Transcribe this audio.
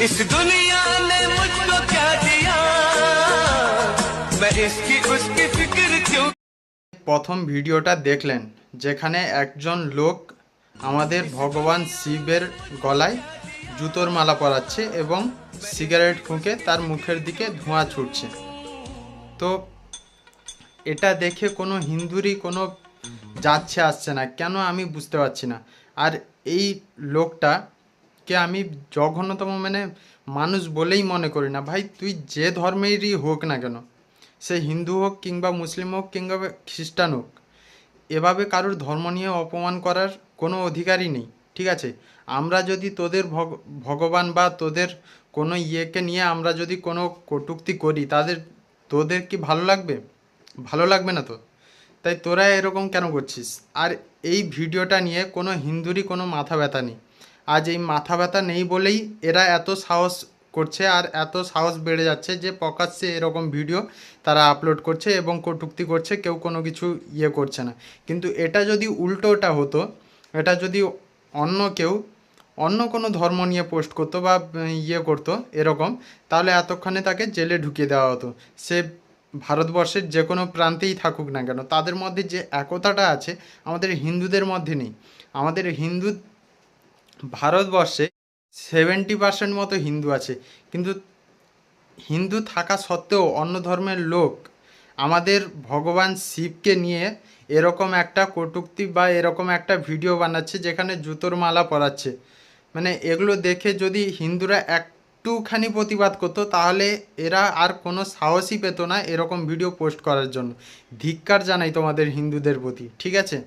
इस दुनिया ने मुझको क्या दिया मैं इसकी उसकी फिक्र क्यों প্রথম ভিডিওটা দেখলেন যেখানে একজন লোক আমাদের ভগবান শিবের গলায় জুতোর মালা পরাচ্ছে এবং সিগারেট ফুঁকে তার মুখের দিকে ধোঁয়া ছুটছে তো এটা দেখে কোনো হিন্দুরই কোনো যাচ্ছে আসছে না কেন আমি বুঝতে পারছি না আর এই লোকটাকে আমি জঘন্যতম মানে মানুষ বলেই মনে করি না। ভাই, তুই যে ধর্মেরই হোক না কেন, সে হিন্দু হোক কিংবা মুসলিম হোক কিংবা খ্রিস্টান হোক, এভাবে কারোর ধর্ম নিয়ে অপমান করার কোনো অধিকারই নেই, ঠিক আছে? আমরা যদি তোদের ভগ- ভগবান বা তোদের কোনো ইয়েকে নিয়ে আমরা যদি কোনো কটূক্তি করি, তাদের, তোদের কি ভালো লাগবে? ভালো লাগবে না তো? তাই তোরা এরকম কেন করছিস? আর এই ভিডিওটা নিয়ে কোনো হিন্দুরই কোনো মাথা ব্যথা নেই। আজ এই মাথা ব্যথা নেই বলেই এরা এত সাহস করছে আর এত সাহস বেড়ে যাচ্ছে যে প্রকাশ্যে এরকম ভিডিও তারা আপলোড করছে এবং কটূক্তি করছে, কেউ কোনো কিছু ইয়ে করছে না। কিন্তু এটা যদি উল্টোটা হতো, এটা যদি অন্য কেউ, অন্য কোনো ধর্ম নিয়ে পোস্ট করতো বা ইয়ে করতো এরকম, তাহলে এতক্ষণে তাকে জেলে ঢুকিয়ে দেওয়া হতো। সে ভারতবর্ষের যে কোনো প্রান্তেই থাকুক না কেন, তাদের মধ্যে যে একতাটা আছে আমাদের হিন্দুদের মধ্যে নেই। আমাদের হিন্দু ভারতবর্ষে সেভেন্টি পার্সেন্ট মতো হিন্দু আছে। কিন্তু হিন্দু থাকা সত্ত্বেও অন্য ধর্মের লোক আমাদের ভগবান শিবকে নিয়ে এরকম একটা কটূক্তি বা এরকম একটা ভিডিও বানাচ্ছে যেখানে জুতোর মালা পরাচ্ছে। মানে এগুলো দেখে যদি হিন্দুরা একটুখানি প্রতিবাদ করতো, তাহলে এরা আর কোনো সাহসই পেতো না এরকম ভিডিও পোস্ট করার জন্য। ধিক্কার জানাই তোমাদের হিন্দুদের প্রতি, ঠিক আছে?